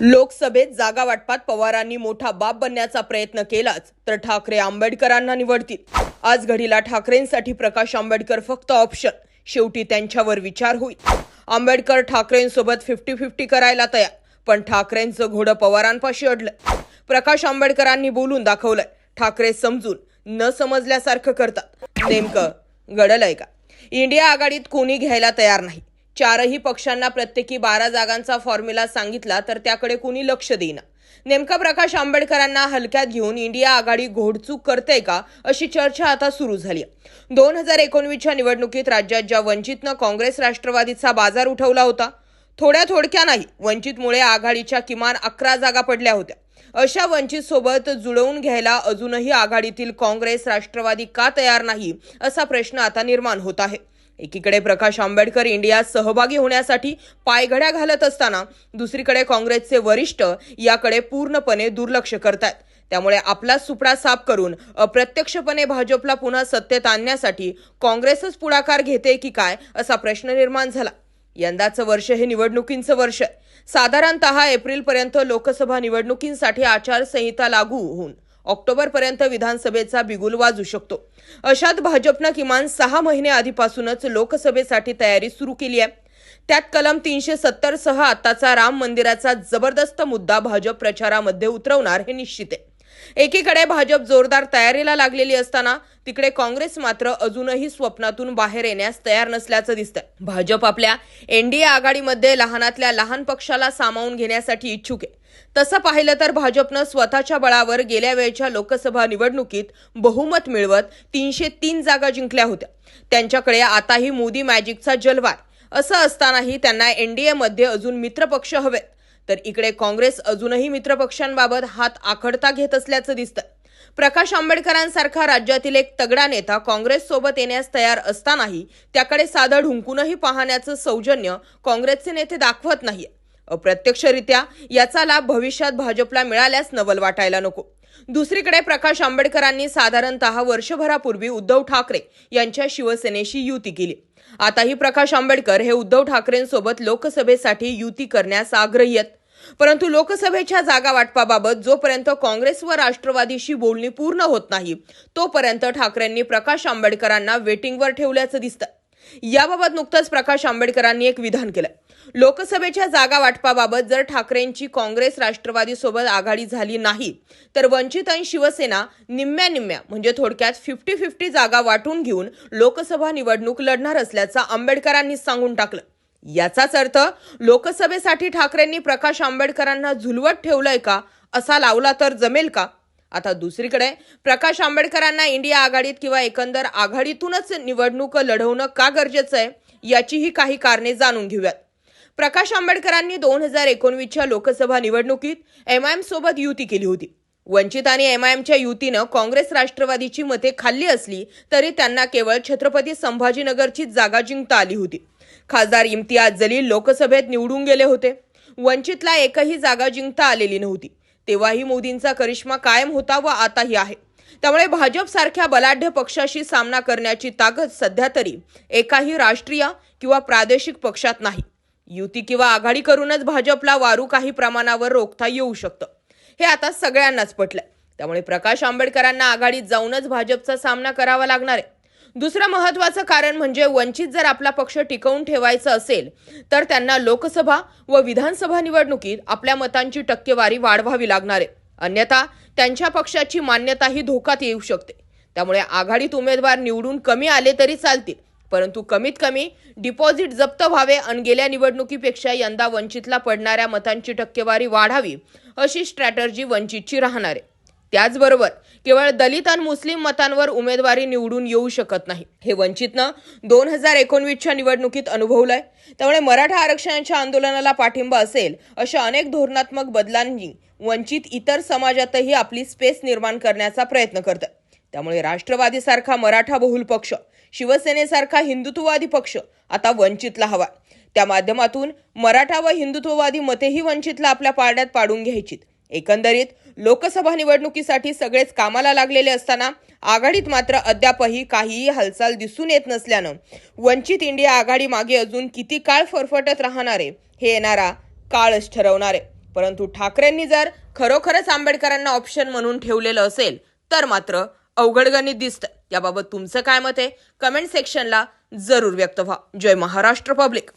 लोकसभेत जागा वाटपात पवारांनी मोठा बाप बनण्याचा प्रयत्न केलाच तर ठाकरे आंबेडकरांना निवडतील. आज घडीला ठाकरेंसाठी प्रकाश आंबेडकर फक्त ऑप्शन शेवटी त्यांच्यावर विचार होईल. आंबेडकर ठाकरेंसोबत फिफ्टी फिफ्टी करायला तयार पण ठाकरेंचं घोडं पवारांपाशी अडलं. प्रकाश आंबेडकरांनी बोलून दाखवलंय ठाकरे समजून न समजल्यासारखं करतात. नेमकं घडलंय का? इंडिया आघाडीत कोणी घ्यायला तयार नाही? चारही पक्षांना प्रत्येकी बारा जागांचा फॉर्म्युला सांगितला तर त्याकडे कुणी लक्ष देईना. नेमका प्रकाश आंबेडकरांना हलक्यात घेऊन इंडिया आघाडी घोडचूक करते का अशी चर्चा आता सुरू झाली दोन हजार एकोणवीसच्या निवडणुकीत राज्यात ज्या वंचितनं काँग्रेस राष्ट्रवादीचा बाजार उठवला होता थोड्या थोडक्या नाही वंचितमुळे आघाडीच्या किमान अकरा जागा पडल्या होत्या. अशा वंचित सोबत जुळवून घ्यायला अजूनही आघाडीतील काँग्रेस राष्ट्रवादी का तयार नाही असा प्रश्न आता निर्माण होत आहे. एकीकडे प्रकाश आंबेडकर इंडियात सहभागी होण्यासाठी पायघड्या घालत असताना दुसरीकडे काँग्रेसचे वरिष्ठ याकडे पूर्णपणे दुर्लक्ष करतात त्यामुळे आपला सुपडा साफ करून अप्रत्यक्षपणे भाजपला पुन्हा सत्तेत आणण्यासाठी काँग्रेसच पुढाकार घेते की काय असा प्रश्न निर्माण झाला. यंदाचं वर्ष हे निवडणुकींचं वर्ष आहे. साधारणतः एप्रिलपर्यंत लोकसभा निवडणुकींसाठी आचारसंहिता लागू होऊन ऑक्टोबरपर्यंत विधानसभेचा बिगुल वाजू शकतो. अशात भाजपनं किमान सहा महिने आधीपासूनच लोकसभेसाठी तयारी सुरू केली आहे. त्यात कलम तीनशे सत्तर सह आताचा राम मंदिराचा जबरदस्त मुद्दा भाजप प्रचारामध्ये उतरवणार हे निश्चित आहे. एकीकडे भाजप जोरदार तयारीला लागलेली असताना तिकडे काँग्रेस मात्र अजूनही स्वप्नातून बाहेर येण्यास तयार नसल्याचं दिसतंय. भाजप आपल्या एनडीए आघाडीमध्ये लहानातल्या लहान पक्षाला सामावून घेण्यासाठी इच्छुक आहे. तसं पाहिलं तर भाजपनं स्वतःच्या बळावर गेल्या वेळच्या लोकसभा निवडणुकीत बहुमत मिळवत तीनशे तीन जागा जिंकल्या होत्या. त्यांच्याकडे आताही मोदी मॅजिकचा जलवार. असं असतानाही त्यांना एनडीएमध्ये अजून मित्रपक्ष हवेत. तर इकडे काँग्रेस अजूनही मित्रपक्षांबाबत हात आखडता घेत असल्याचं दिसतं प्रकाश आंबेडकरांसारखा राज्यातील एक तगडा नेता काँग्रेस सोबत येण्यास तयार असतानाही त्याकडे साधं ढुंकूनही पाहण्याचं सौजन्य काँग्रेसचे नेते दाखवत नाहीये. अप्रत्यक्षरित्या याचा लाभ भविष्यात भाजपला मिळाल्यास नवल वाटायला नको. दुसरीकडे प्रकाश आंबेडकरांनी साधारणतः वर्षभरापूर्वी उद्धव ठाकरे यांच्या शिवसेनेशी युती केली. आताही प्रकाश आंबेडकर हे उद्धव ठाकरेंसोबत लोकसभेसाठी युती करण्यास आग्रही आहेत. परंतु लोकसभेच्या जागा वाटपाबाबत जोपर्यंत काँग्रेस व राष्ट्रवादीशी बोलणी पूर्ण होत नाही तोपर्यंत ठाकरेंनी प्रकाश आंबेडकरांना वेटिंगवर ठेवल्याचं दिसतं याबाबत नुकतंच प्रकाश आंबेडकरांनी एक विधान केलं लोकसभेच्या जागा वाटपाबाबत जर ठाकरेंची काँग्रेस राष्ट्रवादी सोबत आघाडी झाली नाही तर वंचित आणि शिवसेना निम्म्या निम्म्या म्हणजे थोडक्यात फिफ्टी फिफ्टी जागा वाटून घेऊन लोकसभा निवडणूक लढणार असल्याचं आंबेडकरांनी सांगून टाकलं. याचाच अर्थ लोकसभेसाठी ठाकरेंनी प्रकाश आंबेडकरांना झुलवत ठेवलंय का? असा लावला तर जमेल का? आता दुसरीकडे प्रकाश आंबेडकरांना इंडिया आघाडीत किंवा एकंदर आघाडीतूनच निवडणूक लढवणं का गरजेचं आहे याचीही काही कारणे जाणून घेऊयात. प्रकाश आंबेडकरांनी दोन हजार एकोणवीसच्या लोकसभा निवडणुकीत एम आय एम सोबत युती केली होती. वंचित आणि एम आय एमच्या युतीनं काँग्रेस राष्ट्रवादीची मते खाल्ली असली तरी त्यांना केवळ छत्रपती संभाजीनगरचीच जागा जिंकता आली होती. खासदार इम्तियाज जलील लोकसभेत निवडून गेले होते. वंचितला एकही जागा जिंकता आलेली नव्हती. तेव्हाही मोदींचा करिश्मा कायम होता व आताही आहे. त्यामुळे भाजपसारख्या बलाढ्य पक्षाशी सामना करण्याची ताकद सध्या तरी एकाही राष्ट्रीय किंवा प्रादेशिक पक्षात नाही. युती किंवा आघाडी करूनच भाजपला वारू काही प्रमाणावर रोखता येऊ शकतं. हे आता सगळ्यांनाच पटलंय. त्यामुळे प्रकाश आंबेडकरांना आघाडीत जाऊनच भाजपचा सामना करावा लागणार आहे. दुसरं महत्वाचं कारण म्हणजे वंचित जर आपला पक्ष टिकवून ठेवायचं असेल तर त्यांना लोकसभा व विधानसभा निवडणुकीत आपल्या मतांची टक्केवारी वाढवावी लागणार आहे. अन्यथा त्यांच्या पक्षाची मान्यताही धोक्यात येऊ शकते. त्यामुळे आघाडीत उमेदवार निवडून कमी आले तरी चालतील. परंतु कमीत कमी डिपॉझिट जप्त व्हावे आणि गेल्या निवडणुकीपेक्षा यंदा वंचितला पडणाऱ्या मतांची टक्केवारी वाढावी अशी स्ट्रॅटर्जी वंचितची राहणार आहे. त्याचबरोबर केवळ दलित आणि मुस्लिम मतांवर उमेदवारी निवडून येऊ शकत नाही. हे वंचितनं दोन हजार एकोणवीसच्या निवडणुकीत अनुभवलंय. त्यामुळे मराठा आरक्षणाच्या आंदोलनाला पाठिंबा असेल अशा अनेक धोरणात्मक बदलांनी वंचित इतर समाजातही आपली स्पेस निर्माण करण्याचा प्रयत्न करतं त्यामुळे राष्ट्रवादीसारखा मराठा बहुल पक्ष शिवसेनेसारखा हिंदुत्ववादी पक्ष आता वंचितला हवा त्या माध्यमातून मराठा व हिंदुत्ववादी मतेही वंचितला आपल्या पारड्यात पाडून घ्यायचीत. एकंदरीत लोकसभा निवडणुकीसाठी सगळेच कामाला लागलेले असताना आघाडीत मात्र अद्यापही काहीही हालचाल दिसून येत नसल्यानं वंचित इंडिया आघाडी मागे अजून किती काळ फरफटत राहणार आहे हे येणारा काळच ठरवणार. आहे परंतु ठाकरेंनी जर खरोखरच आंबेडकरांना ऑप्शन म्हणून ठेवलेलं असेल तर मात्र अवघड गणित दिसतं याबाबत तुमचं काय मत आहे? कमेंट सेक्शनला जरूर व्यक्त व्हा. जय महाराष्ट्र पब्लिक